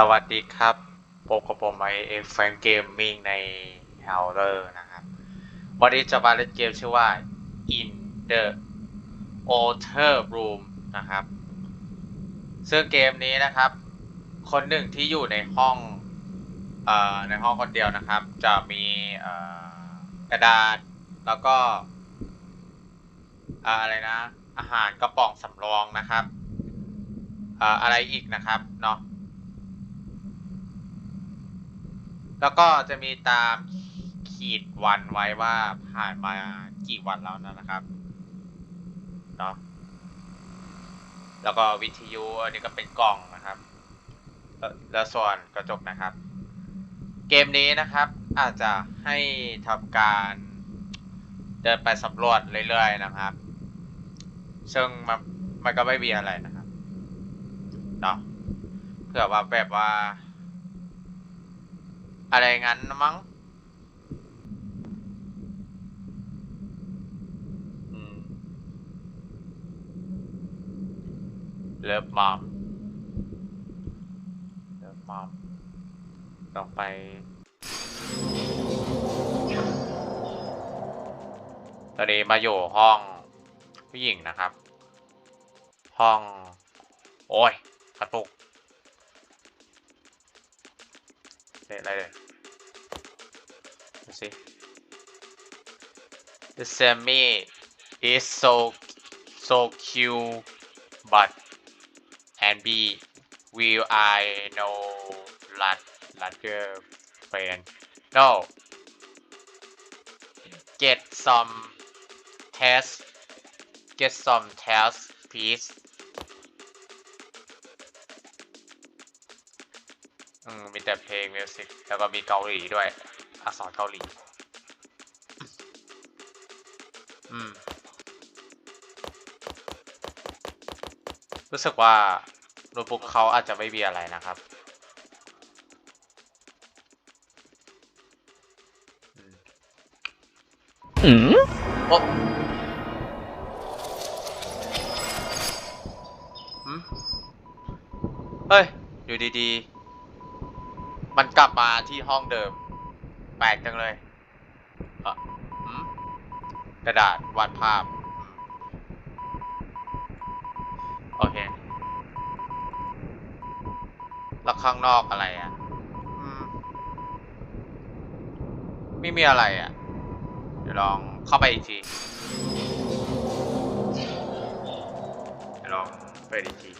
สวัสดีครับพบกับผมไอเอฟแฟนเกมมิ่งใน h o w l e r นะครับ วันนี้จะมาเล่นเกมชื่อว่า In the Outer Room นะครับ ซึ่งเกมนี้นะครับ คนหนึ่งที่อยู่ในห้องเอ่อในห้องคนเดียวนะครับ จะมีเอกระดาษแล้วก็อ่าอะไรนะ อาหารกระป๋องสำรองนะครับอ่าอะไรอีกนะครับเนาะ แล้วก็จะมีตามขีดวันไว้ว่าผ่านมากี่วันแล้วนะครับเนาะแล้วก็วิทยุอันนี้ก็เป็นกล่องนะครับแล้วแล้วส่วนกระจกนะครับ เกมนี้นะครับอาจจะให้ทำการเดินไปสำรวจเรื่อยๆนะครับ ซึ่งมันมันก็ไม่มีอะไรนะครับเนาะเผื่อว่าแบบว่า อะไรงั้นมั้งเลิฟมอมเลิฟมอมต้องไปตอนนี้มาอยู่ห้องผู้หญิงนะครับ ห้อง โอ้ยกระตุก later see? the semi me is so so cute, but and B will I know lot larger friend? No. Get some test. Get some test, please. อืมมีแต่เพลงมิวสิกแล้วก็มีเกาหลีด้วย อักษรเกาหลี อืม รู้สึกว่าโน้ตบุ๊กเขาอาจจะไม่มีอะไรนะครับอืมอืมโอ้หืมเฮ้ย อยู่ดีๆ มันกลับมาที่ห้องเดิม แปลกจังเลยอะหืมกระดาษวาดภาพ โอเค แล้วข้างนอกอะไรอะอืมไม่มีอะไรอะ เดี๋ยวลองเข้าไปอีกทีเดี๋ยวลองเปิดอีกที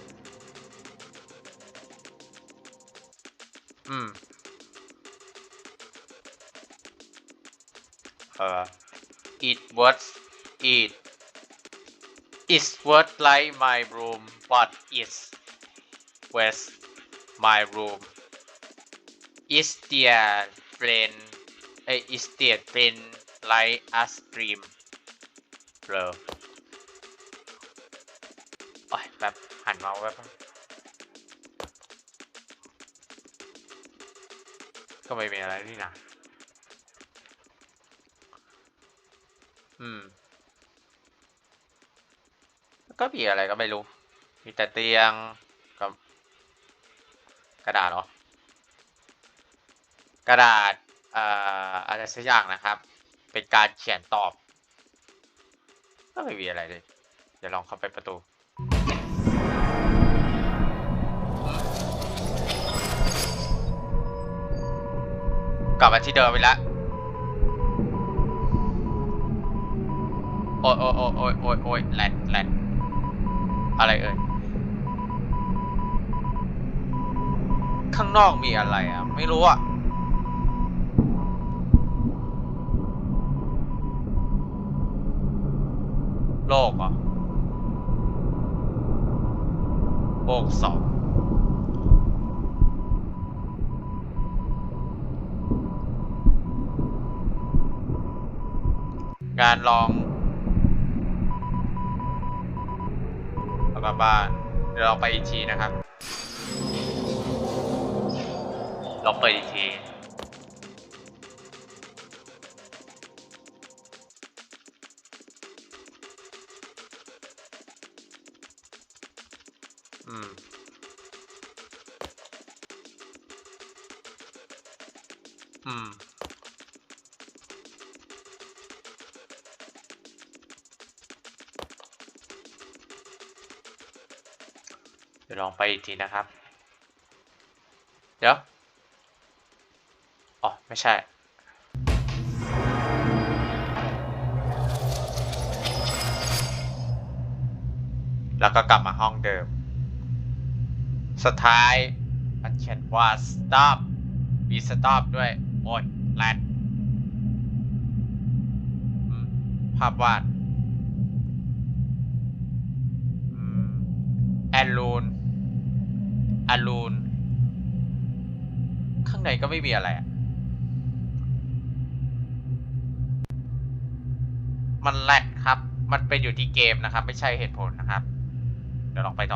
อืม เอ่อ it was it it's what like my room but it's was my room is their friend เอ้ย is their friend like a stream เบลอโอ้ยแบบหันมาแวบนึงก็ไม่มีอะไรนี่นะ อืม ก็มีอะไรก็ไม่รู้ มีแต่เตียงกับ กระดาษเหรอ กระดาษเอ่ออะไรสักอย่างนะครับ เป็นการเขียนตอบ ก็ไม่มีอะไรเลย เดี๋ยวลองเข้าไปประตูกลับมาที่เดิมไปแล้ว โอ้ยโอ้ยโอ้ยโอ้ยโอ้ยโอ้ยแหลกแหลก อะไรเอ่ย ข้างนอกมีอะไรอะ ไม่รู้อะ โลกอะโลกสองงานลอง บ้าน เดี๋ยวเราไปอีกทีนะครับ เราเปิดอีกทีอืมอืม เดี๋ยวลองไปอีกทีนะครับ เดี๋ยว อ๋อ ไม่ใช่ แล้วก็กลับมาห้องเดิม สุดท้ายมันเขียนว่า stop มี stop ด้วย โอ้ยแลนอืมภาพวาด อลูนอลูน ข้างในก็ไม่มีอะไรอะมันแลกครับ มันเป็นอยู่ที่เกมนะครับ ไม่ใช่เหตุผลนะครับ เดี๋ยวลองไปต่อ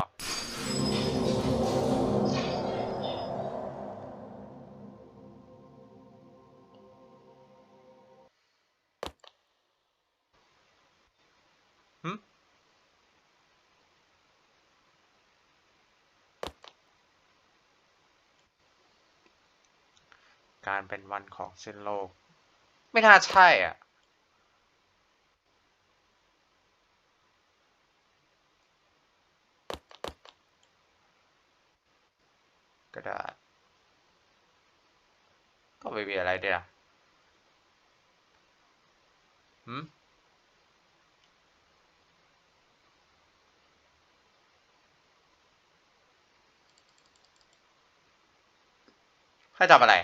การเป็นวันของสิ้นโลก ไม่น่าใช่อะ กระดาษ ก็ไม่มีอะไรเดียวหืมให้ทำอะไร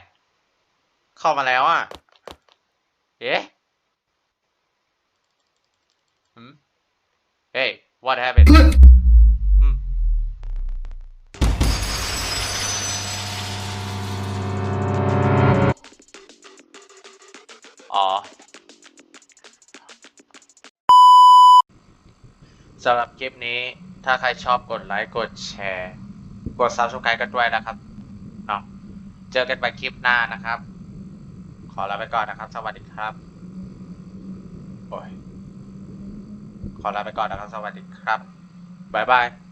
เข้ามาแล้วอะ เอ๊ะหืม Hey what happened อืมอ๋อสำหรับคลิปนี้ถ้าใครชอบกดไลค์ กดแชร์ กด subscribe กันด้วยนะครับ เนาะ เจอกันใหม่คลิปหน้านะครับข อลาไปก่อนนะครับ สวัสดีครับ โอ้ย ขอลาไปก่อนนะครับ สวัสดีครับ บ๊ายบาย